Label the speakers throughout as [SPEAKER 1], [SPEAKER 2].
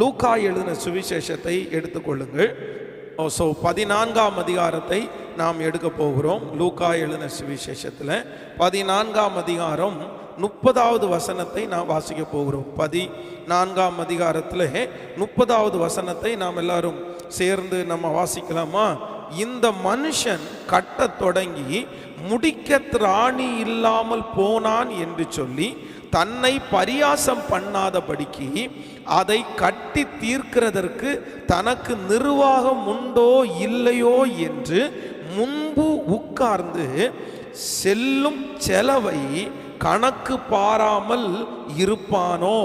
[SPEAKER 1] லூக்கா எழுதின சுவிசேஷத்தை எடுத்துக்கொள்ளுங்கள். ஓ ஸோ பதினான்காம் அதிகாரத்தை நாம் எடுக்க போகிறோம். லூக்கா எழுதின சுவிசேஷத்தில் பதினான்காம் அதிகாரம் முப்பதாவது வசனத்தை நாம் வாசிக்க போகிறோம். பதி நான்காம் அதிகாரத்தில் முப்பதாவது வசனத்தை நாம் எல்லாரும் சேர்ந்து நம்ம வாசிக்கலாமா? இந்த மனுஷன் கட்டத் தொடங்கி முடிக்க திராணி இல்லாமல் போனான் என்று சொல்லி தன்னை பரியாசம் பண்ணாதபடிக்கு அதை கட்டி தீர்க்கிறதற்கு தனக்கு நிர்வாகம் உண்டோ இல்லையோ என்று முன்பு உட்கார்ந்து செல்லும் செலவை கணக்கு பாராமல் இருப்பானோ?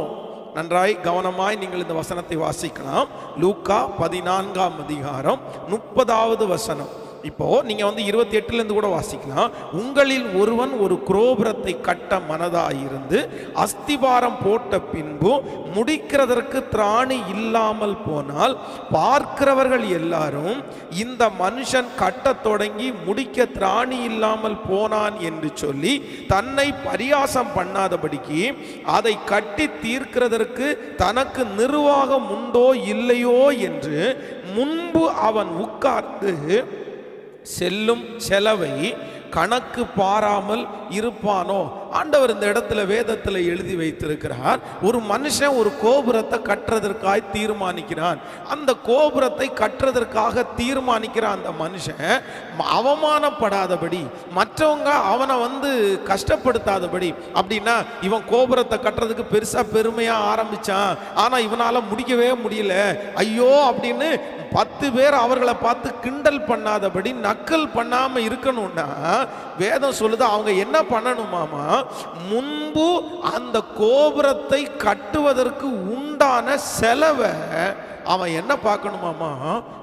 [SPEAKER 1] நன்றாய் கவனமாய் நீங்கள் இந்த வசனத்தை வாசிக்கலாம். லூக்கா பதினான்காம் அதிகாரம் முப்பதாவது வசனம். இப்போ நீங்க வந்து இருபத்தி எட்டுல இருந்து கூட வாசிக்கலாம். உங்களில் ஒருவன் ஒரு குரோபுரத்தை கட்ட மனதாயிருந்து அஸ்திபாரம் போட்ட பின்பு முடிக்கிறதற்கு திராணி இல்லாமல் போனால் பார்க்கிறவர்கள் எல்லாரும் இந்த மனுஷன் கட்டத் தொடங்கி முடிக்க திராணி இல்லாமல் போனான் என்று சொல்லி தன்னை பரியாசம் பண்ணாதபடிக்கு அதை கட்டி தீர்க்கிறதற்கு தனக்கு நிர்வாகம் உண்டோ இல்லையோ என்று முன்பு அவன் உட்கார்ந்து செல்லும் செலவை கணக்கு பாராமல் இருப்பானோ? ஆண்டவர் இந்த இடத்துல வேதத்தில் எழுதி வைத்திருக்கிறார். ஒரு மனுஷன் ஒரு கோபுரத்தை கட்டுறதற்காக தீர்மானிக்கிறான். அந்த கோபுரத்தை கட்டுறதற்காக தீர்மானிக்கிற அந்த மனுஷன் அவமானப்படாதபடி மற்றவங்க அவனை வந்து கஷ்டப்படுத்தாதபடி அப்படின்னா இவன் கோபுரத்தை கட்டுறதுக்கு பெருசாக பெருமையாக ஆரம்பித்தான் ஆனால் இவனால் முடிக்கவே முடியல. ஐயோ அப்படின்னு பத்து பேர் அவர்களை பார்த்து கிண்டல் பண்ணாதபடி நக்கல் பண்ணாமல் இருக்கணும்னா வேதம் சொல்லுது அவங்க என்ன பண்ணணுமாமா? முன்பு அந்த கோபுரத்தை கட்டுவதற்கு உண்டான செலவை அவன் என்ன பார்க்கணுமாமா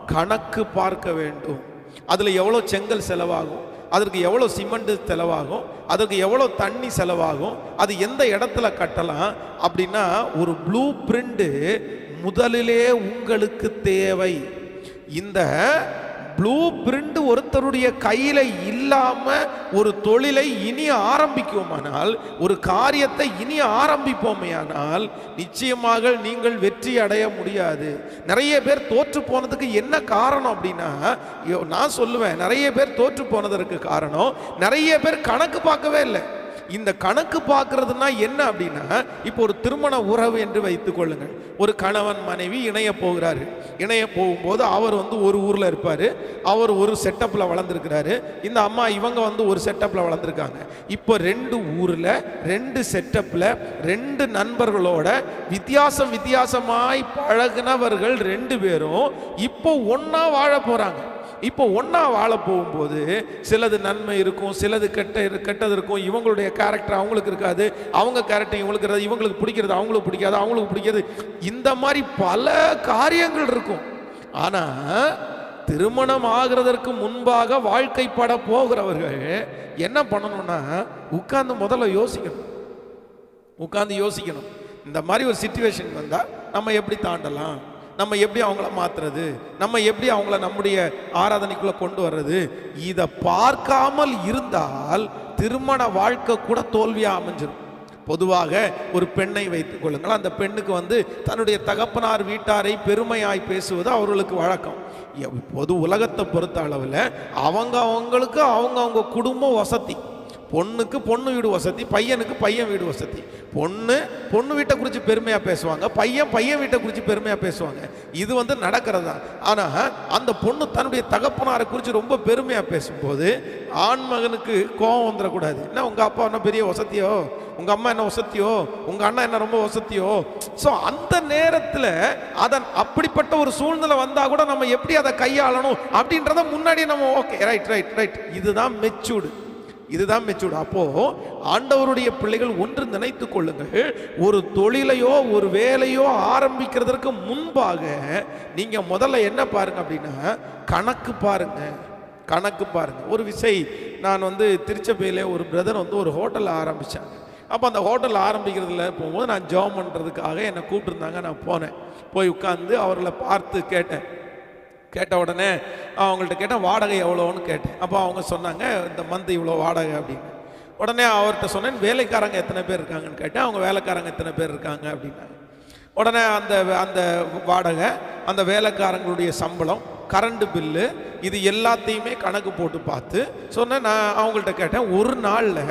[SPEAKER 1] கணக்கு பார்க்க வேண்டும். அதில் எவ்வளோ செங்கல் செலவாகும்? அதற்கு எவ்வளோ சிமெண்ட் செலவாகும்? அதற்கு எவ்வளோ தண்ணி செலவாகும்? அது எந்த இடத்துல கட்டலாம்? அப்படின்னா ஒரு ப்ளூ பிரிண்ட்டு முதலிலே உங்களுக்கு தேவை. இந்த ப்ளூ பிரிண்ட் ஒருத்தருடைய கையில் இல்லாமல் ஒரு தொழிலை இனி ஆரம்பிக்குமானால் ஒரு காரியத்தை இனி ஆரம்பிப்போமேயானால் நிச்சயமாக நீங்கள் வெற்றி அடைய முடியாது. நிறைய பேர் தோற்று போனதுக்கு என்ன காரணம் அப்படின்னா ஐயோ, நான் சொல்லுவேன் நிறைய பேர் தோற்று போனதற்கு காரணம் நிறைய பேர் கணக்கு பார்க்கவே இல்லை. இந்த கணக்கு பார்க்கறதுனா என்ன அப்படின்னா இப்போ ஒரு திருமண உறவு என்று வைத்துக் கொள்ளுங்கள். ஒரு கணவன் மனைவி இணைய போகிறாரு. இணைய போகும்போது அவர் வந்து ஒரு ஊரில் இருப்பார். அவர் ஒரு செட்டப்பில் வளர்ந்துருக்கிறாரு. இந்த அம்மா இவங்க வந்து ஒரு செட்டப்பில் வளர்ந்துருக்காங்க. இப்போ ரெண்டு ஊரில் ரெண்டு செட்டப்பில் ரெண்டு நண்பர்களோட வித்தியாசம் வித்தியாசமாய் பழகுனவர்கள் ரெண்டு பேரும் இப்போ ஒன்றா வாழ போகிறாங்க இப்போ ஒன்றா வாழ போகும்போது சிலது நன்மை இருக்கும் சிலது கெட்ட இரு- கெட்டது இருக்கும். இவங்களுடைய கேரக்டர் அவங்களுக்கு இருக்காது. அவங்க கேரக்டர் இவங்களுக்கு இருக்காது. இவங்களுக்கு பிடிக்கிறது அவங்களுக்கு பிடிக்காது அவங்களுக்கு பிடிக்காது இந்த மாதிரி பல காரியங்கள் இருக்கும். ஆனால் திருமணம் ஆகிறதற்கு முன்பாக வாழ்க்கைப்பட போகிறவர்கள் என்ன பண்ணணும்னா உட்கார்ந்து முதல்ல யோசிக்கணும். உட்கார்ந்து யோசிக்கணும். இந்த மாதிரி ஒரு சுச்சுவேஷன் வந்தால் நம்ம எப்படி தாண்டலாம்? நம்ம எப்படி அவங்கள மாத்துறது? நம்ம எப்படி அவங்கள நம்முடைய ஆராதனைக்குள்ள கொண்டு வர்றது? இதை பார்க்காமல் இருந்தால் திருமண வாழ்க்கை கூட தோல்வியா அமைஞ்சிடும் பொதுவாக ஒரு பெண்ணை வைத்துக் கொள்ளுங்கள். அந்த பெண்ணுக்கு வந்து தன்னுடைய தகப்பனார் வீட்டாரை பெருமையாய் பேசுவது அவர்களுக்கு வழக்கம். பொது உலகத்தை பொறுத்த அளவில் அவங்க அவங்களுக்கு அவங்க அவங்க குடும்பம் வசதி. பொண்ணுக்கு பொண்ணு வீடு வசதி பையனுக்கு பையன் வீடு வசதி. பொண்ணு பொண்ணு வீட்டை குறித்து பெருமையாக பேசுவாங்க பையன் பையன் வீட்டை குறித்து பெருமையாக பேசுவாங்க. இது வந்து நடக்கிறது? தான் ஆனால் அந்த பொண்ணு தன்னுடைய தகப்பனாரை குறித்து ரொம்ப பெருமையாக பேசும்போது ஆண் மகனுக்கு கோபம் வந்துடக்கூடாது. என்ன உங்கள் அப்பா என்ன பெரிய வசதியோ? உங்கள் அம்மா என்ன வசதியோ? உங்கள் அண்ணா என்ன ரொம்ப வசதியோ? ஸோ அந்த நேரத்தில் அதன் அப்படிப்பட்ட ஒரு சூழ்நிலை வந்தால் கூட நம்ம எப்படி அதை கையாளணும் அப்படின்றத முன்னாடி நம்ம ஓகே ரைட் ரைட் ரைட் இதுதான் மெச்சூர்டு இதுதான் மெச்சூர்டு அப்போ ஆண்டவருடைய பிள்ளைகள் ஒன்று நினைத்து கொள்ளுங்கள். ஒரு தொழிலையோ ஒரு வேலையோ ஆரம்பிக்கிறதற்கு முன்பாக நீங்க முதல்ல என்ன பாருங்க அப்படின்னா கணக்கு பாருங்க. கணக்கு பாருங்க. ஒரு விசை நான் வந்து திருச்சபையில ஒரு பிரதர் வந்து ஒரு ஹோட்டல் ஆரம்பித்தாங்க அப்போ அந்த ஹோட்டல் ஆரம்பிக்கிறதுல போகும்போது நான் ஜாம் பண்ணுறதுக்காக என்னை கூப்பிட்டுருந்தாங்க. நான் போனேன். போய் உட்காந்து அவர்களை பார்த்து கேட்டேன். கேட்ட உடனே அவங்கள்ட்ட கேட்டேன் வாடகை எவ்வளோன்னு கேட்டேன். அப்போ அவங்க சொன்னாங்க இந்த மந்த் இவ்வளோ வாடகை அப்படின்னு. உடனே அவர்கிட்ட சொன்னேன் வேலைக்காரங்க எத்தனை பேர் இருக்காங்கன்னு கேட்டேன். அவங்க வேலைக்காரங்க எத்தனை பேர் இருக்காங்க அப்படின்னாங்க. உடனே அந்த அந்த வாடகை அந்த வேலைக்காரங்களுடைய சம்பளம் கரண்ட் பில்லு இது எல்லாத்தையுமே கணக்கு போட்டு பார்த்து சொன்னேன். நான் அவங்கள்ட்ட கேட்டேன் ஒரு நாளில்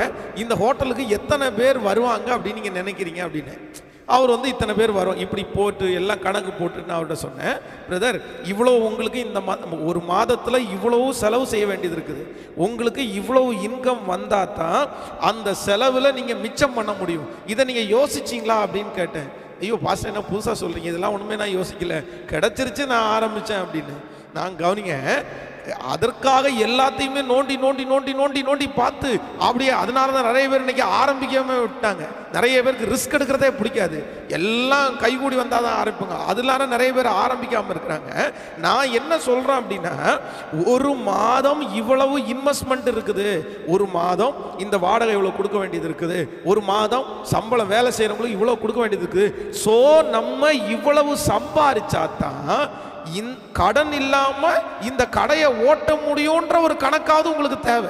[SPEAKER 1] இந்த ஹோட்டலுக்கு எத்தனை பேர் வருவாங்க? அப்படின்னு நீங்கள் நினைக்கிறீங்க அப்படின்னு. அவர் வந்து இத்தனை பேர் வரும் இப்படி போட்டு எல்லாம் கணக்கு போட்டு நான் அவர்கிட்ட சொன்னேன் பிரதர் இவ்வளோ உங்களுக்கு இந்த மா ஒரு மாதத்தில் இவ்வளவு செலவு செய்ய வேண்டியது இருக்குது. உங்களுக்கு இவ்வளவு இன்கம் வந்தால் தான் அந்த செலவில் நீங்கள் மிச்சம் பண்ண முடியும். இதை நீங்கள் யோசிச்சிங்களா? அப்படின்னு கேட்டேன். ஐயோ பாஸ்டர் என்ன புதுசாக சொல்கிறீங்க இதெல்லாம் ஒன்றுமே நான் யோசிக்கல. கிடச்சிருச்சு நான் ஆரம்பித்தேன் அப்படின்னு. நான் கவனிங்க அதற்காக எல்லாத்தையுமே நோண்டி நோண்டி நோண்டி நோண்டி நோண்டி பார்த்து அப்படியே அதனால தான் நிறைய பேர் இன்னைக்கு ஆரம்பிக்காம விட்டாங்க. நிறைய பேருக்கு ரிஸ்க் எடுக்கிறதே பிடிக்காது. எல்லாம் கைகூடி வந்தால் தான் ஆரம்பிப்பாங்க. அதனால நிறைய பேர் ஆரம்பிக்காமல் இருக்கிறாங்க. நான் என்ன சொல்கிறேன் அப்படின்னா ஒரு மாதம் இவ்வளவு இன்வெஸ்ட்மெண்ட் இருக்குது. ஒரு மாதம் இந்த வாடகை இவ்வளோ கொடுக்க வேண்டியது இருக்குது. ஒரு மாதம் சம்பளம் வேலை செய்கிறவங்களுக்கு இவ்வளோ கொடுக்க வேண்டியது இருக்குது. ஸோ நம்ம இவ்வளவு சம்பாரிச்சா தான் கடன் இல்லாம இந்த கடையை ஓட்ட முடியுன்ற ஒரு கணக்காவது உங்களுக்கு தேவை.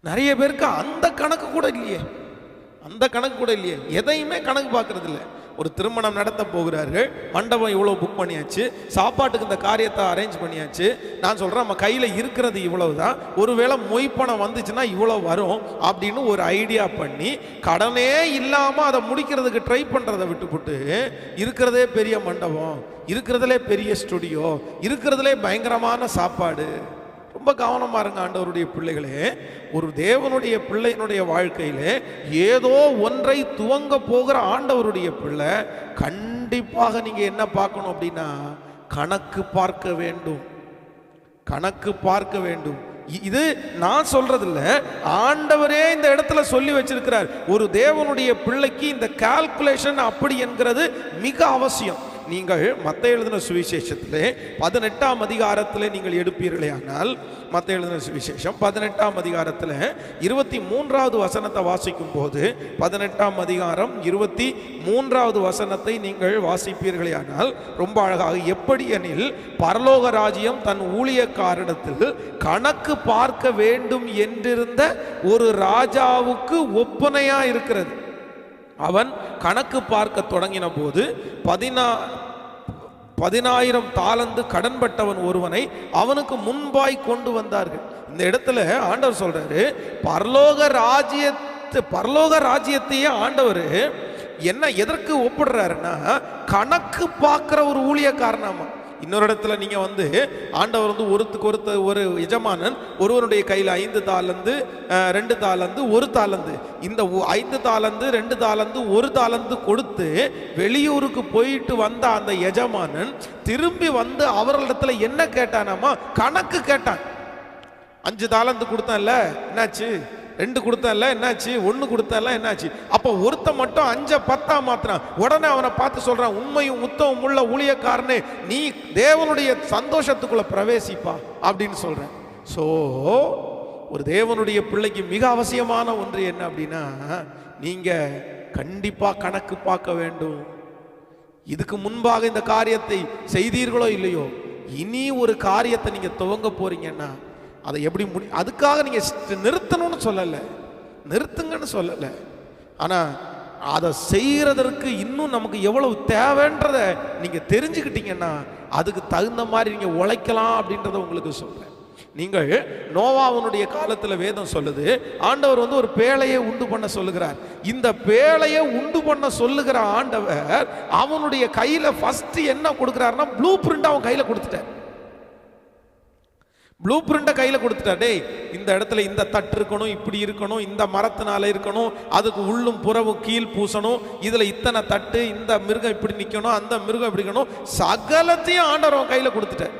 [SPEAKER 1] நிறைய பேருக்கு அந்த கணக்கு கூட இல்லையே. அந்த கணக்கு கூட இல்லையே. எதையுமே கணக்கு பார்க்கறது இல்லை ஒரு திருமணம் நடத்த போகிறார்கள். மண்டபம் இவ்வளோ புக் பண்ணியாச்சு. சாப்பாட்டுக்கு இந்த காரியத்தை அரேஞ்ச் பண்ணியாச்சு. நான் சொல்கிறேன் நம்ம கையில் இருக்கிறது இவ்வளவு தான் ஒருவேளை மொய்ப்பணம் வந்துச்சுன்னா இவ்வளோ வரும் அப்படின்னு ஒரு ஐடியா பண்ணி கடனே இல்லாமல் அதை முடிக்கிறதுக்கு ட்ரை பண்ணுறதை விட்டுப்புட்டு இருக்கிறதே பெரிய மண்டபம் இருக்கிறதுலே பெரிய ஸ்டுடியோ இருக்கிறதுலே பயங்கரமான சாப்பாடு. ரொம்ப கவனமாக இருங்க ஆண்டவருடைய பிள்ளைகளே. ஒரு தேவனுடைய பிள்ளையினுடைய வாழ்க்கையிலே ஏதோ ஒன்றை துவங்க போகிற ஆண்டவருடைய பிள்ளை கண்டிப்பாக நீங்கள் என்ன பார்க்கணும் அப்படின்னா கணக்கு பார்க்க வேண்டும். கணக்கு பார்க்க வேண்டும். இ- இது நான் சொல்றதில்ல ஆண்டவரே இந்த இடத்துல சொல்லி வச்சிருக்கிறார். ஒரு தேவனுடைய பிள்ளைக்கு இந்த கால்குலேஷன் அப்படி என்கிறது மிக அவசியம். நீங்கள் மத்த எழுதின சுவிசேஷத்திலே பதினெட்டாம் அதிகாரத்தில் நீங்கள் எடுப்பீர்களே ஆனால் மற்ற எழுதின சுவிசேஷம் பதினெட்டாம் அதிகாரத்தில் இருபத்தி மூன்றாவது வசனத்தை வாசிக்கும் போது பதினெட்டாம் அதிகாரம் இருபத்தி மூன்றாவது வசனத்தை நீங்கள் வாசிப்பீர்களே ஆனால் ரொம்ப அழகாக எப்படி எனில் பரலோக ராஜ்யம் தன் ஊழியக்காரிடத்தில் கணக்கு பார்க்க வேண்டும் என்றிருந்த ஒரு ராஜாவுக்கு ஒப்பனையாக இருக்கிறது. அவன் கணக்கு பார்க்க தொடங்கின போது பதினா பதினாயிரம் தாளந்து கடன்பட்டவன் ஒருவனை அவனுக்கு முன்பாய் கொண்டு வந்தார்கள். இந்த இடத்துல ஆண்டவர் சொல்றாரு பரலோக ராஜ்யத்து பரலோக ராஜ்யத்தையே ஆண்டவர் என்ன எதற்கு ஒப்பிடுறாருன்னா கணக்கு பார்க்குற ஒரு ஊழியக்காரனாமா இன்னொரு இடத்துல நீங்க வந்து ஆண்டவர் வந்து ஒருத்துக்கு ஒருத்த ஒரு எஜமானன் ஒருவனுடைய கையில் ஐந்து தாளந்து ரெண்டு தாளந்து ஒரு தாளந்து இந்த ஐந்து தாளந்து ரெண்டு தாளந்து ஒரு தாளந்து கொடுத்து வெளியூருக்கு போயிட்டு வந்த அந்த எஜமானன் திரும்பி வந்து அவர்களிடத்துல என்ன கேட்டானாமா? கணக்கு கேட்டான். அஞ்சு தாளந்து கொடுத்தான்ல என்னாச்சு? ரெண்டு கொடுத்தால என்னாச்சு? ஒன்று கொடுத்தால என்னாச்சு? அப்போ ஒருத்த மட்டும் அஞ்ச பத்தா மாத்திரான் உடனே அவனை பார்த்து சொல்கிறான் உண்மையும் உத்தமும் உள்ள ஊழியக்காரனே நீ தேவனுடைய சந்தோஷத்துக்குள்ள பிரவேசிப்பா அப்படின்னு சொல்கிறேன் ஸோ ஒரு தேவனுடைய பிள்ளைக்கு மிக அவசியமான ஒன்று என்ன அப்படின்னா நீங்கள் கண்டிப்பாக கணக்கு பார்க்க வேண்டும். இதுக்கு முன்பாக இந்த காரியத்தை செய்தீர்களோ இல்லையோ இனி ஒரு காரியத்தை நீங்கள் துவங்க போறீங்கன்னா அதை எப்படி முடி அதுக்காக நீங்கள் நிறுத்தணும்னு சொல்லலை. நிறுத்துங்கன்னு சொல்லலை. ஆனால் அதை செய்கிறதற்கு இன்னும் நமக்கு எவ்வளவு தேவைன்றத நீங்கள் தெரிஞ்சுக்கிட்டீங்கன்னா அதுக்கு தகுந்த மாதிரி நீங்கள் உழைக்கலாம் அப்படின்றத உங்களுக்கு சொல்கிறேன் நீங்கள் நோவாவனுடைய காலத்தில் வேதம் சொல்லுது. ஆண்டவர் வந்து ஒரு பேழையை உண்டு பண்ண சொல்லுகிறார். இந்த பேழையை உண்டு பண்ண சொல்லுகிற ஆண்டவர் அவனுடைய கையில் ஃபஸ்ட்டு என்ன கொடுக்குறாருன்னா ப்ளூ பிரிண்ட் அவன் கையில் கொடுத்துட்டார். ப்ளூ பிரிண்ட்டை கையில் கொடுத்துட்டா டேய் இந்த இடத்துல இந்த தட்டு இருக்கணும் இப்படி இருக்கணும் இந்த மரத்தினால இருக்கணும் அதுக்கு உள்ளும் புறவும் கீழ் பூசணும் இதில் இத்தனை தட்டு இந்த மிருகம் இப்படி நிற்கணும் அந்த மிருகம் இப்படி இருக்கணும். சகலத்தையும் ஆண்டவர் அவன் கையில் கொடுத்துட்டேன்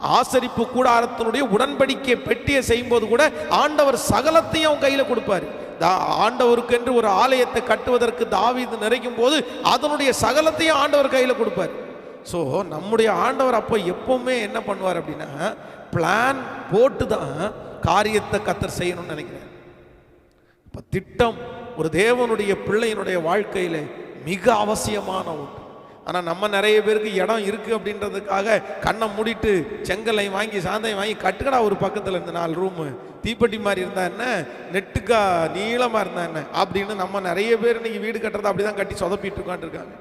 [SPEAKER 1] ஆசரிப்பு கூடாரத்தினுடைய உடன்படிக்கை பெட்டியை செய்யும்போது கூட ஆண்டவர் சகலத்தையும் அவன் கையில் கொடுப்பாரு. தா- ஒரு ஆலயத்தை கட்டுவதற்கு தாவி நிறைக்கும் போது அதனுடைய சகலத்தையும் ஆண்டவர் கையில் கொடுப்பார். ஸோ நம்முடைய ஆண்டவர் அப்போ எப்பவுமே என்ன பண்ணுவார் அப்படின்னா பிளான் போட்டு தான் காரியத்தை கத்தர் செய்யணும்னு நினைக்கிறேன். இப்போ திட்டம் ஒரு தேவனுடைய பிள்ளையினுடைய வாழ்க்கையில் மிக அவசியமான ஒன்று. ஆனால் நம்ம நிறைய பேருக்கு இடம் இருக்குது அப்படின்றதுக்காக கண்ணை மூடிட்டு செங்கலை வாங்கி சாந்தையும் வாங்கி கட்டுக்கடா ஒரு பக்கத்தில் இருந்த நாலு ரூமு தீப்பெட்டி மாதிரி இருந்தா என்ன? நெட்டுக்கா நீளமாக இருந்தா என்ன? அப்படின்னு நம்ம நிறைய பேர் இன்னைக்கு வீடு கட்டுறதை அப்படி தான் கட்டி சொதப்பிட்டு உட்காந்துருக்காங்க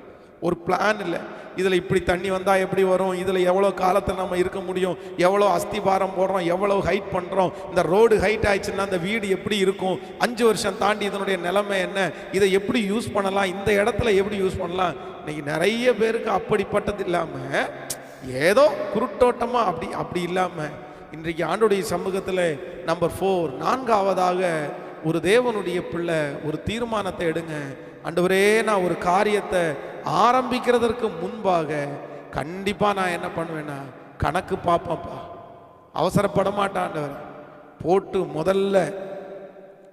[SPEAKER 1] ஒரு பிளான் இல்லை. இதில் இப்படி தண்ணி வந்தால் எப்படி வரும்? இதில் எவ்வளோ காலத்தில் நம்ம இருக்க முடியும்? எவ்வளோ அஸ்திபாரம் போடுறோம்? எவ்வளோ ஹைட் பண்ணுறோம் இந்த ரோடு ஹைட் ஆயிடுச்சுன்னா அந்த வீடு எப்படி இருக்கும்? அஞ்சு வருஷம் தாண்டி இதனுடைய நிலைமை என்ன? இதை எப்படி யூஸ் பண்ணலாம்? இந்த இடத்துல எப்படி யூஸ் பண்ணலாம்? இன்னைக்கு நிறைய பேருக்கு அப்படிப்பட்டது இல்லாமல் ஏதோ குருட்டோட்டமாக அப்படி அப்படி இல்லாமல் இன்றைக்கு ஆண்டுடைய சமூகத்தில் நம்பர் ஃபோர் நான்காவதாக ஒரு தேவனுடைய பிள்ளை ஒரு தீர்மானத்தை எடுங்க. ஆண்டவரே நான் ஒரு காரியத்தை ஆரம்பிக்கிறதற்கு முன்பாக கண்டிப்பாக நான் என்ன பண்ணுவேன்னா கணக்கு பார்ப்பேன்ப்பா. அவசரப்பட மாட்டேன் போட்டு முதல்ல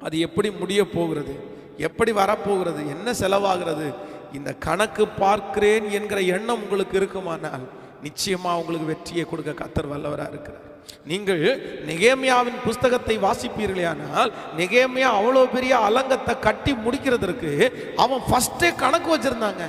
[SPEAKER 1] அது எப்படி முடிய போகிறது எப்படி வரப்போகிறது என்ன செலவாகிறது இந்த கணக்கு பார்க்கிறேன் என்கிற எண்ணம் உங்களுக்கு இருக்குமானால் நிச்சயமாக உங்களுக்கு வெற்றியை கொடுக்க கத்தர் வல்லவராக இருக்கிறார். நீங்கள் நெகேமியாவின் புஸ்தகத்தை வாசிப்பீர்களேனால் நெகேமியா அவ்வளோ பெரிய அலங்கத்தை கட்டி முடிக்கிறதற்கு அவன் ஃபஸ்ட்டே கணக்கு வச்சிருந்தாங்க.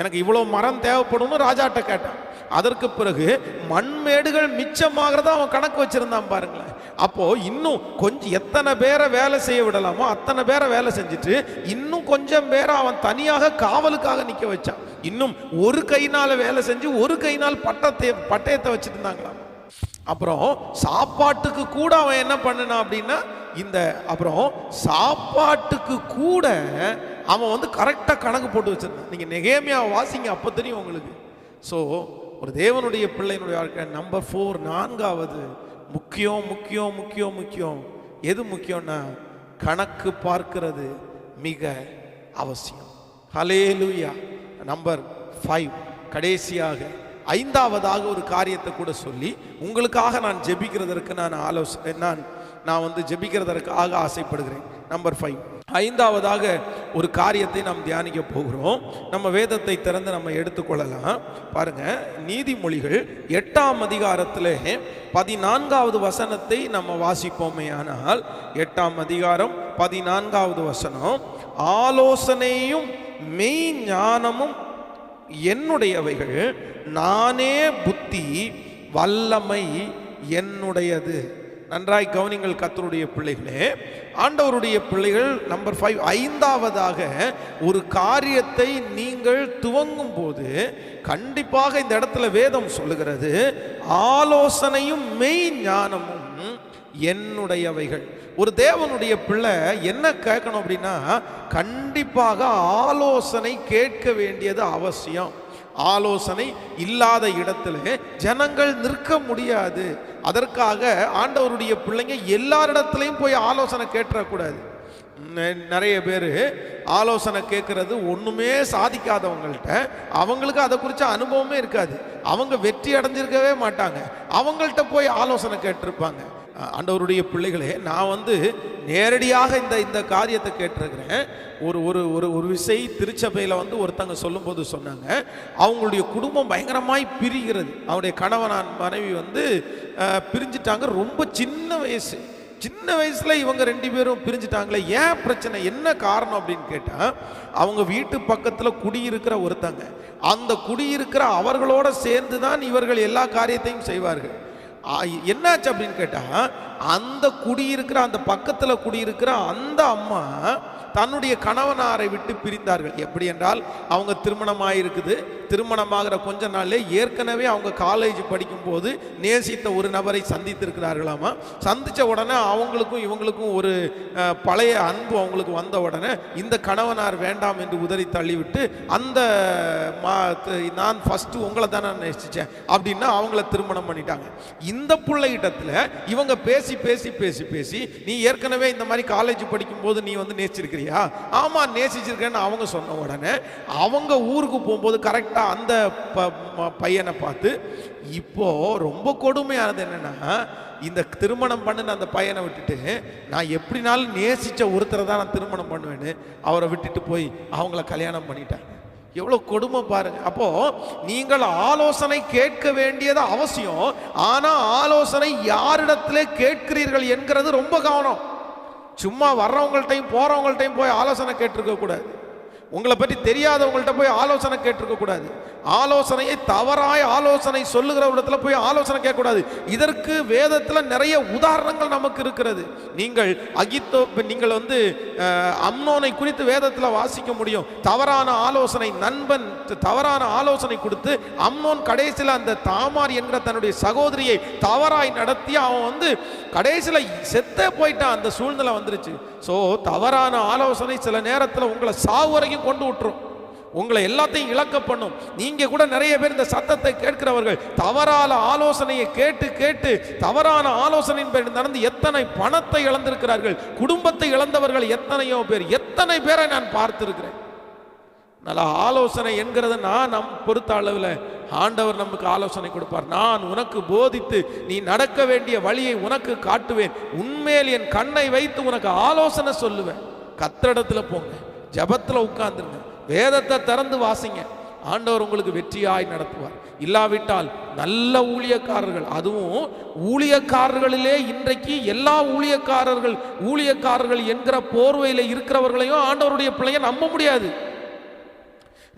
[SPEAKER 1] எனக்கு இவ்வளோ மரம் தேவைப்படும்னு ராஜாட்ட கேட்டான். அதற்கு பிறகு மண்மேடுகள் மிச்சமாகிறத அவன் கணக்கு வச்சிருந்தான் பாருங்களேன். அப்போ இன்னும் கொஞ்சம் எத்தனை பேரை வேலை செய்ய விடலாமோ அத்தனை பேரை வேலை செஞ்சுட்டு இன்னும் கொஞ்சம் பேரை அவன் தனியாக காவலுக்காக நிற்க வச்சான். இன்னும் ஒரு கைனால வேலை செஞ்சு ஒரு கைனால் பட்டத்தை பட்டயத்தை வச்சுட்டு இருந்தாங்களாம் அப்புறம் சாப்பாட்டுக்கு கூட அவன் என்ன பண்ணினான் அப்படின்னா இந்த அப்புறம் சாப்பாட்டுக்கு கூட அவன் வந்து கரெக்டாக கணக்கு போட்டு வச்சிருந்தான். நீங்கள் நெகேமியா வாசிங்க அப்போ தெரியும் உங்களுக்கு. ஸோ ஒரு தேவனுடைய பிள்ளையினுடைய வாழ்க்கை நம்பர் ஃபோர் நான்காவது முக்கியம் முக்கியம் முக்கியம் முக்கியம். எது முக்கியம்னா கணக்கு பார்க்கிறது மிக அவசியம். ஹலேலூயா நம்பர் ஃபைவ் கடைசியாக ஐந்தாவதாக ஒரு காரியத்தை கூட சொல்லி உங்களுக்காக நான் ஜெபிக்கிறதற்கு நான் ஆலோசனை நான் நான் வந்து ஜெபிக்கிறதற்காக ஆசைப்படுகிறேன். நம்பர் ஃபைவ் ஐந்தாவதாக ஒரு காரியத்தை நாம் தியானிக்க போகிறோம். நம்ம வேதத்தை திறந்து நம்ம எடுத்துக்கொள்ளலாம். பாருங்க நீதிமொழிகள் எட்டாம் அதிகாரத்தில் பதினான்காவது வசனத்தை நம்ம வாசிப்போமே ஆனால் எட்டாம் அதிகாரம் பதினான்காவது வசனம் ஆலோசனையும் மெய் ஞானமும் என்னுடையவைகள் நானே புத்தி வல்லமை என்னுடையது. நன்றாய் கவனிங்கள் கத்தருடைய பிள்ளைகளே. ஆண்டவருடைய பிள்ளைகள் நம்பர் ஃபைவ் ஐந்தாவதாக ஒரு காரியத்தை நீங்கள் துவங்கும் போது கண்டிப்பாக இந்த இடத்துல வேதம் சொல்லுகிறது ஆலோசனையும் மெய் ஞானமும் என்னுடையவைகள். ஒரு தேவனுடைய பிள்ளை என்ன கேட்கணும் அப்படின்னா கண்டிப்பாக ஆலோசனை கேட்க வேண்டியது அவசியம். ஆலோசனை இல்லாத இடத்துல ஜனங்கள் நிற்க முடியாது. அதற்காக ஆண்டவருடைய பிள்ளைங்க எல்லாரிடத்துலையும் போய் ஆலோசனை கேட்டுறக்கூடாது நிறைய பேர் ஆலோசனை கேட்கறது ஒன்றுமே சாதிக்காதவங்கள்ட்ட அவங்களுக்கு அதை குறித்த அனுபவமே இருக்காது. அவங்க வெற்றி அடைஞ்சிருக்கவே மாட்டாங்க. அவங்கள்ட்ட போய் ஆலோசனை கேட்டிருப்பாங்க. ஆண்டவருடைய பிள்ளைகளே நான் வந்து நேரடியாக இந்த இந்த காரியத்தை கேட்டிருக்கிறேன். ஒரு ஒரு ஒரு ஒரு விசை திருச்சபையில் வந்து ஒருத்தங்க சொல்லும்போது சொன்னாங்க அவங்களுடைய குடும்பம் பயங்கரமாய் பிரிகிறது. அவருடைய கணவனான் மனைவி வந்து பிரிஞ்சிட்டாங்க. ரொம்ப சின்ன வயசு. சின்ன வயசில் இவங்க ரெண்டு பேரும் பிரிஞ்சுட்டாங்களே ஏன் பிரச்சனை? என்ன காரணம்? அப்படின்னு கேட்டால் அவங்க வீட்டு பக்கத்தில் குடியிருக்கிற ஒருத்தங்க. அந்த குடியிருக்கிற அவர்களோட சேர்ந்து தான் இவர்கள் எல்லா காரியத்தையும் செய்வார்கள். என்னாச்சு அப்படின்னு கேட்டால் அந்த குடியிருக்கிற அந்த பக்கத்தில் குடியிருக்கிற அந்த அம்மா தன்னுடைய கணவனாரை விட்டு பிரிந்தார்கள். எப்படி என்றால் அவங்க திருமணமாக இருக்குது திருமணமாகிற கொஞ்ச நாளே ஏற்கனவே அவங்க காலேஜ் படிக்கும்போது நேசித்த ஒரு நபரை சந்தித்திருக்கிறார்களாமா? சந்தித்த உடனே அவங்களுக்கும் இவங்களுக்கும் ஒரு பழைய அன்பு அவங்களுக்கு வந்த உடனே இந்த கணவனார் வேண்டாம் என்று உதறி தள்ளிவிட்டு அந்த மா நான் ஃபஸ்ட்டு உங்களை தான் நான் நேசித்தேன் அப்படின்னா அவங்கள திருமணம் பண்ணிட்டாங்க. இந்த பிள்ளைகிட்டத்தில் இவங்க பேசி பேசி பேசி பேசி நீ ஏற்கனவே இந்த மாதிரி காலேஜ் படிக்கும்போது நீ வந்து நேசிச்சிருக்கிறியா ஆமாம் நேசிச்சிருக்கேன்னு அவங்க சொன்ன உடனே அவங்க ஊருக்கு போகும்போது கரெக்டாக அந்த ப- பையனை பார்த்து இப்போது ரொம்ப கொடுமையானது என்னென்னா இந்த திருமணம் பண்ணின அந்த பையனை விட்டுட்டு நான் எப்படினாலும் நேசித்த ஒருத்தரை தான் நான் திருமணம் பண்ணுவேன்னு அவரை விட்டுட்டு போய் அவங்கள கல்யாணம் பண்ணிட்டாங்க. எவ்வளோ கொடுமை பாருங்க. அப்போ நீங்கள் ஆலோசனை கேட்க வேண்டியது அவசியம். ஆனால் ஆலோசனை யாரிடத்திலே கேட்கிறீர்கள் என்கிறது ரொம்ப கவனம். சும்மா வர்றவங்கள்ட்டையும் போறவங்கள்ட்டையும் போய் ஆலோசனை கேட்டிருக்க கூடாது உங்களை பற்றி தெரியாதவங்கள்ட்ட போய் ஆலோசனை கேட்டிருக்கக்கூடாது ஆலோசனையை தவறாய் ஆலோசனை சொல்லுகிற இடத்துல போய் ஆலோசனை கேட்கக்கூடாது. இதற்கு வேதத்தில் நிறைய உதாரணங்கள் நமக்கு இருக்கிறது. நீங்கள் அகித்தோ நீங்கள் வந்து அம்னோனை குறித்து வேதத்தில் வாசிக்க முடியும். தவறான ஆலோசனை நண்பன் தவறான ஆலோசனை கொடுத்து அம்னோன் கடைசியில் அந்த தாமார் என்கிற தன்னுடைய சகோதரியை தவறாய் நடத்தி அவன் வந்து கடைசியில் செத்தே போயிட்டான். அந்த சூழ்நிலை வந்துருச்சு. ஸோ தவறான ஆலோசனை சில நேரத்தில் உங்களை சாவு வரைக்கும் கொண்டு விட்டுரும். உங்களை எல்லாத்தையும் இழக்க பண்ணும். நீங்க கூட நிறைய பேர் இந்த சத்தத்தை கேட்கிறவர்கள் தவறான ஆலோசனையை கேட்டு கேட்டு தவறான ஆலோசனையின் பேர் நடந்து எத்தனை பணத்தை இழந்திருக்கிறார்கள் குடும்பத்தை இழந்தவர்கள் எத்தனையோ பேர் எத்தனை பேரை நான் பார்த்திருக்கிறேன். நல்ல ஆலோசனை என்கிறது நான் நம் பொறுத்த அளவில் ஆண்டவர் நமக்கு ஆலோசனை கொடுப்பார். நான் உனக்கு போதித்து நீ நடக்க வேண்டிய வழியை உனக்கு காட்டுவேன். உண்மையில் என் கண்ணை வைத்து உனக்கு ஆலோசனை சொல்லுவேன். கத்திரிடத்துல போங்க. ஜபத்தில் உட்கார்ந்துருங்க. வேதத்தை திறந்து வாசிங்க. ஆண்டவர் உங்களுக்கு வெற்றியாய் நடத்துவார். இல்லாவிட்டால் நல்ல ஊழியக்காரர்கள் அதுவும் ஊழியக்காரர்களிலே இன்றைக்கு எல்லா ஊழியக்காரர்கள் ஊழியக்காரர்கள் என்கிற போர்வையில் இருக்கிறவர்களையும் ஆண்டவருடைய பிள்ளைய நம்ப முடியாது.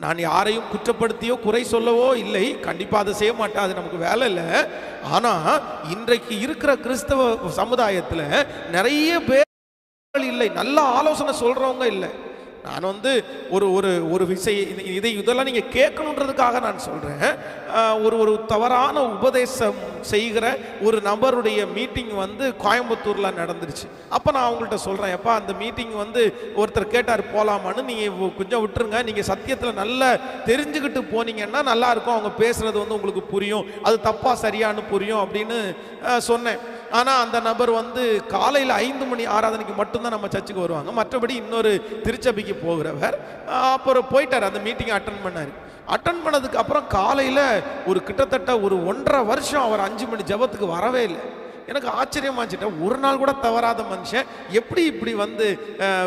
[SPEAKER 1] நான் யாரையும் குற்றப்படுத்தியோ குறை சொல்லவோ இல்லை. கண்டிப்பாக அதை செய்ய மாட்டேன். அது நமக்கு வேலை இல்லை. ஆனால் இன்றைக்கு இருக்கிற கிறிஸ்தவ சமுதாயத்தில் நிறைய பேர் இல்லை. நல்ல ஆலோசனை சொல்கிறவங்க இல்லை. நான் வந்து ஒரு ஒரு ஒரு விஷய இதை இதெல்லாம் நீங்கள் கேட்கணுன்றதுக்காக நான் சொல்கிறேன் ஒரு ஒரு தவறான உபதேசம் செய்கிற ஒரு நபருடைய மீட்டிங் வந்து கோயம்புத்தூரில் நடந்துருச்சு. அப்போ நான் அவங்கள்ட்ட சொல்கிறேன் எப்பா அந்த மீட்டிங் வந்து ஒருத்தர் கேட்டார் போகலாமான்னு நீங்கள் கொஞ்சம் விட்டுருங்க. நீங்கள் சத்தியத்தில் நல்லா தெரிஞ்சுக்கிட்டு போனீங்கன்னா நல்லாயிருக்கும் அவங்க பேசுகிறது வந்து உங்களுக்கு புரியும். அது தப்பாக சரியான்னு புரியும். அப்படின்னு சொன்னேன். ஆனால் அந்த நபர் வந்து காலையில் ஐந்து மணி ஆராதனைக்கு மட்டும்தான் நம்ம சர்ச்சுக்கு வருவாங்க. மற்றபடி இன்னொரு திருச்சபைக்கு போகிறவர் அப்புறம் போயிட்டார். அந்த மீட்டிங்கை அட்டன் பண்ணார். அட்டன் பண்ணதுக்கு அப்புறம் காலையில் ஒரு கிட்டத்தட்ட ஒரு ஒன்றரை வருஷம் அவர் அஞ்சு மணி ஜெபத்துக்கு வரவே இல்லை. எனக்கு ஆச்சரியமாச்சுட்டேன் ஒரு நாள் கூட தவறாத மனுஷன் எப்படி இப்படி வந்து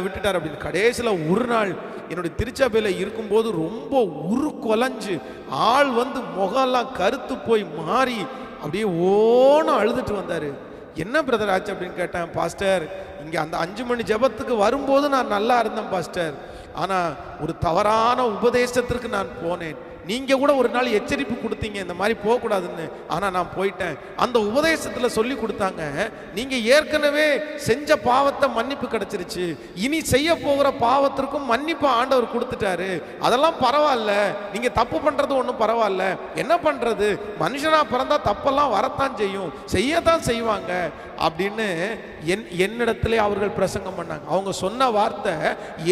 [SPEAKER 1] விட்டுட்டார் அப்படின்னு. கடைசியில் ஒரு நாள் என்னுடைய திருச்சபையில் இருக்கும்போது ரொம்ப உரு கொலைஞ்சு ஆள் வந்து முகம்லாம் கருத்து போய் மாறி அப்படியே ஓன அழுதுட்டு வந்தார். என்ன பிரதர் ஆச்சு அப்படின்னு கேட்டேன் பாஸ்டர் இங்கே அந்த அஞ்சு மணி ஜெபத்துக்கு வரும்போது நான் நல்லா இருந்தேன் பாஸ்டர் ஆனால் ஒரு தவறான உபதேசத்திற்கு நான் போனேன். நீங்கள் கூட ஒரு நாள் எச்சரிப்பு கொடுத்தீங்க இந்த மாதிரி போகக்கூடாதுன்னு. ஆனால் நான் போயிட்டேன். அந்த உபதேசத்தில் சொல்லி கொடுத்தாங்க நீங்கள் ஏற்கனவே செஞ்ச பாவத்தை மன்னிப்பு கிடைச்சிருச்சு. இனி செய்ய போகிற பாவத்திற்கும் மன்னிப்பு ஆண்டவர் கொடுத்துட்டாரு. அதெல்லாம் பரவாயில்ல. நீங்கள் தப்பு பண்ணுறது ஒன்றும் பரவாயில்ல. என்ன பண்ணுறது மனுஷனாக பிறந்தா தப்பெல்லாம் வரத்தான் செய்யும். செய்யத்தான் செய்வாங்க. அப்படின்னு என் என்னிடத்திலே அவர்கள் பிரசங்கம் பண்ணாங்க. அவங்க சொன்ன வார்த்தை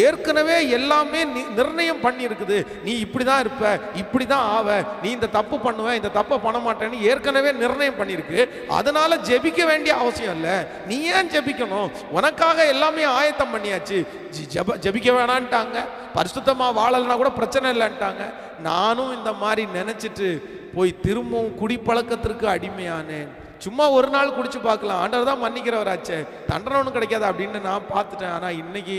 [SPEAKER 1] ஏற்கனவே எல்லாமே நிர்ணயம் பண்ணியிருக்குது. நீ இப்படி தான் இருப்ப இப்படி தான் ஆவ. நீ இந்த தப்பு பண்ணுவ இந்த தப்பை பண்ண மாட்டேன்னு ஏற்கனவே நிர்ணயம் பண்ணியிருக்கு அதனால ஜெபிக்க வேண்டிய அவசியம் இல்லை. நீ ஏன் ஜெபிக்கணும்? உனக்காக எல்லாமே ஆயத்தம் பண்ணியாச்சு. ஜப ஜெப ஜெபிக்க வேணான்ட்டாங்க. பரிசுத்தமா வாழலைன்னா கூட பிரச்சனை இல்லைன்ட்டாங்க. நானும் இந்த மாதிரி நினச்சிட்டு போய் திரும்பவும் குடிப்பழக்கத்திற்கு அடிமையானேன். சும்மா ஒரு நாள் குடிச்சு பார்க்கலாம். ஆண்டவர் தான் மன்னிக்கிறவராச்சே தண்டனை ஒன்றும் கிடைக்காது அப்படின்னு நான் பார்த்துட்டேன். ஆனால் இன்னைக்கு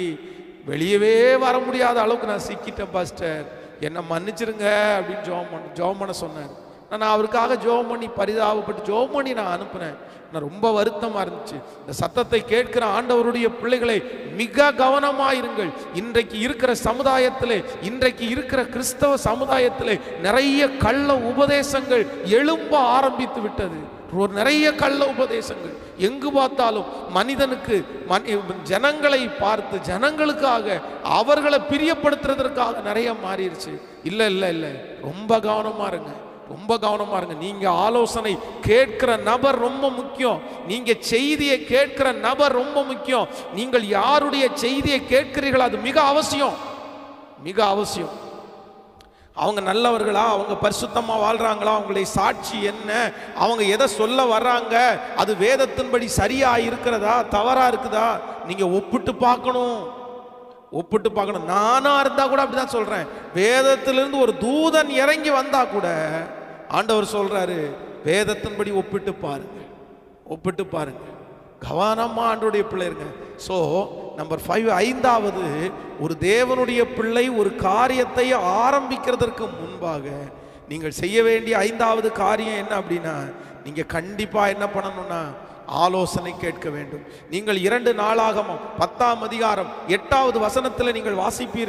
[SPEAKER 1] வெளியவே வர முடியாத அளவுக்கு நான் சிக்கிட்டேன் பாஸ்டர். என்னை மன்னிச்சிருங்க அப்படின்னு ஜோம் பண்ண ஜோம் பண்ண சொன்னார். நான் அவருக்காக ஜோம் பண்ணி பரிதாபப்பட்டு ஜோம் பண்ணி நான் அனுப்புனேன். நான் ரொம்ப வருத்தமாக இருந்துச்சு. இந்த சத்தத்தை கேட்கிற ஆண்டவருடைய பிள்ளைகளை மிக கவனமாயிருங்கள். இன்றைக்கு இருக்கிற சமுதாயத்தில் இன்றைக்கு இருக்கிற கிறிஸ்தவ சமுதாயத்தில் நிறைய கள்ள உபதேசங்கள் எழும்ப ஆரம்பித்து விட்டது. ஒரு நிறைய கள்ள உபதேசங்கள். எங்கு பார்த்தாலும் மனிதனுக்கு மனி- ஜனங்களை பார்த்து ஜனங்களுக்காக அவர்களை பிரியப்படுத்துறதற்காக நிறைய மாறிடுச்சு. இல்லை இல்லை இல்லை. ரொம்ப கவனமா இருங்க. ரொம்ப கவனமா இருங்க. நீங்கள் ஆலோசனை கேட்கிற நபர் ரொம்ப முக்கியம். நீங்கள் செய்தியை கேட்கிற நபர் ரொம்ப முக்கியம். நீங்கள் யாருடைய செய்தியை கேட்கிறீர்கள் அது மிக அவசியம். மிக அவசியம். அவங்க நல்லவர்களா? அவங்க பரிசுத்தமாக வாழ்கிறாங்களா அவங்களுடைய சாட்சி என்ன? அவங்க எதை சொல்ல வர்றாங்க? அது வேதத்தின்படி சரியாக இருக்கிறதா? தவறாக இருக்குதா? நீங்கள் ஒப்பிட்டு பார்க்கணும். ஒப்பிட்டு பார்க்கணும். நானா இருந்தால் கூட அப்படிதான் சொல்கிறேன் வேதத்திலிருந்து ஒரு தூதன் இறங்கி வந்தால் கூட ஆண்டவர் சொல்கிறாரு வேதத்தின்படி ஒப்பிட்டு பாருங்க. ஒப்பிட்டு பாருங்க. கவனமாக ஆண்டோடைய பிள்ளைங்க. ஸோ நம்பர் ஃபைவ் ஐந்தாவது ஒரு தேவனுடைய பிள்ளை ஒரு காரியத்தை ஆரம்பிக்கிறதற்கு முன்பாக நீங்கள் செய்ய வேண்டிய ஐந்தாவது காரியம் என்ன அப்படின்னா நீங்கள் கண்டிப்பாக என்ன பண்ணணும்னா ஆலோசனை கேட்க வேண்டும். நீங்கள் இரண்டு நாளாகமும் பத்தாம் அதிகாரம் எட்டாவது வசனத்தில் நீங்கள் வாசிப்பீர்கள்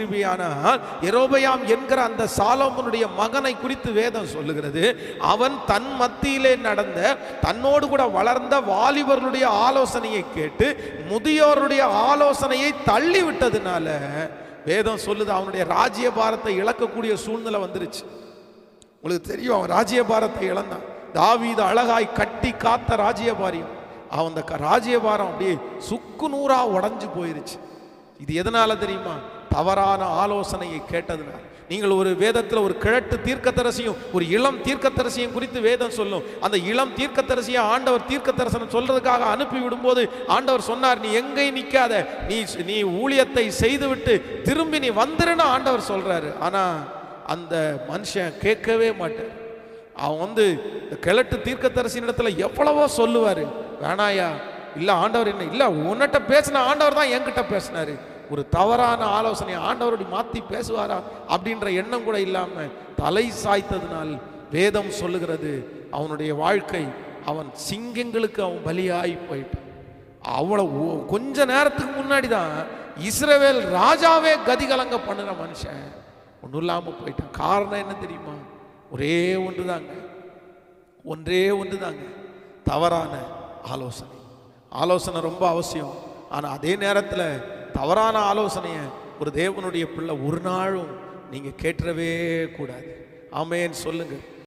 [SPEAKER 1] எரோபயாம் என்கிற அந்த சாலோமனுடைய மகனை குறித்து வேதம் சொல்லுகிறது. அவன் தன் மத்தியிலே நடந்த தன்னோடு கூட வளர்ந்த வாலிபர்களுடைய ஆலோசனையை கேட்டு முதியோருடைய ஆலோசனையை தள்ளி விட்டதுனால வேதம் சொல்லுது அவனுடைய ராஜ்ய பாரத்தை இழக்கக்கூடிய சூழ்நிலை வந்துருச்சு. உங்களுக்கு தெரியும் அவன் ராஜ்யபாரத்தை இழந்தான். தாவீது அழகாய் கட்டி காத்த ராஜ்யபாரியம். அந்த க- ராஜ்யபாரம் அப்படியே சுக்கு நூறாக உடஞ்சி போயிருச்சு. இது எதனால் தெரியுமா? தவறான ஆலோசனையை கேட்டதுனால. நீங்கள் ஒரு வேதத்தில் ஒரு கிழட்டு தீர்க்கத்தரசியும் ஒரு இளம் தீர்க்கத்தரசியும் குறித்து வேதம் சொல்லும். அந்த இளம் தீர்க்கத்தரசியை ஆண்டவர் தீர்க்கத்தரசனை சொல்றதுக்காக அனுப்பி விடும்போது ஆண்டவர் சொன்னார் நீ எங்கே நிற்காத நீ நீ ஊழியத்தை செய்துவிட்டு திரும்பி நீ வந்துருன்னு ஆண்டவர் சொல்றாரு. ஆனால் அந்த மனுஷன் கேட்கவே மாட்டார். அவன் வந்து கிழட்டு தீர்க்கத்தரசின் இடத்துல எவ்வளவோ சொல்லுவார். வேணாயா? இல்லை ஆண்டவர் என்ன இல்லை உன்கிட்ட பேசின ஆண்டவர் தான் என்கிட்ட பேசினாரு. ஒரு தவறான ஆலோசனை ஆண்டவரோடு மாற்றி பேசுவாரா? அப்படின்ற எண்ணம் கூட இல்லாமல் தலை சாய்த்ததினால் வேதம் சொல்லுகிறது அவனுடைய வாழ்க்கை அவன் சிங்கங்களுக்கு அவன் பலியாகி போயிட்டான். அவ்வளோ கொஞ்ச நேரத்துக்கு முன்னாடி தான் இஸ்ரவேல் ராஜாவே கதிகலங்க பண்ணுற மனுஷன். ஒன்றும் இல்லாமல் போயிட்டான். காரணம் என்ன தெரியுமா? ஒரே ஒன்று தாங்க ஒன்றே ஒன்று தாங்க தவறான ஆலோசனை. ஆலோசனை ரொம்ப அவசியம். ஆனால் அதே நேரத்தில் தவறான ஆலோசனையை ஒரு தேவனுடைய பிள்ளை ஒரு நாளும் நீங்கள் கேட்டுறவே கூடாது. ஆமேன்னு சொல்லுங்கள்